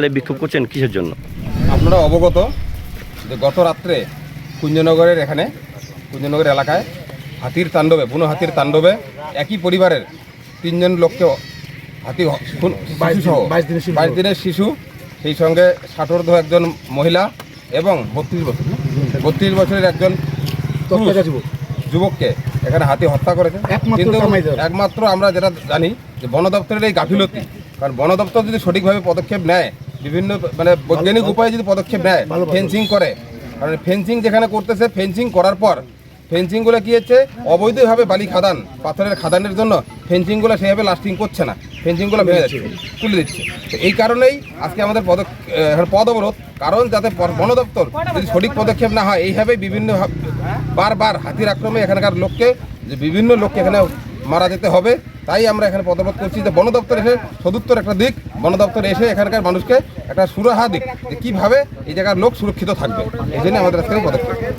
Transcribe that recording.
তাহলে বিক্ষোভ করছেন কিসের জন্য? আপনারা অবগত যে গত রাত্রে কুঞ্জনগরের এখানে কুঞ্জনগর এলাকায় হাতির তাণ্ডবে বুনো হাতির তাণ্ডবে একই পরিবারের তিনজন লোককে হাতি সহ বাইশ দিনের শিশু। সেই সঙ্গে ষাটোর্ধ একজন মহিলা এবং বত্রিশ বছর বত্রিশ বছরের একজন যুবককে এখানে হাতি হত্যা করেছে। কিন্তু একমাত্র আমরা যেটা জানি যে বন দপ্তরের এই গাফিলতি কারণ বন দপ্তর যদি সঠিকভাবে পদক্ষেপ নেয় বিভিন্ন মানে বৈজ্ঞানিক উপায়ে যদি পদক্ষেপ নেয় ফেন্সিং করে। কারণ ফেন্সিং যেখানে করতেছে ফেন্সিং করার পর ফেন্সিংগুলো কি হচ্ছে অবৈধভাবে বালি খাদান পাথরের খাদানের জন্য ফেন্সিংগুলো সেইভাবে লাস্টিং করছে না। ফেন্সিংগুলো ভেঙে যাচ্ছে তুলে দিচ্ছে। তো এই কারণেই আজকে আমাদের পদ এখানে পদ অবরোধ। কারণ যাতে বন দপ্তর যদি সঠিক পদক্ষেপ না হয় এইভাবেই বিভিন্ন বারবার হাতির আক্রমে এখানকার লোককে যে বিভিন্ন লোককে এখানে মারা যেতে হবে। তাই আমরা এখানে পদবোধ করছি যে বন দপ্তর এসে সদুত্তর একটা দিক, বন দপ্তর এসে এখানকার মানুষকে একটা সুরাহা দিক যে কীভাবে এই জায়গার লোক সুরক্ষিত থাকবে। এই জন্য আমাদের আজকে পদক্ষেপ।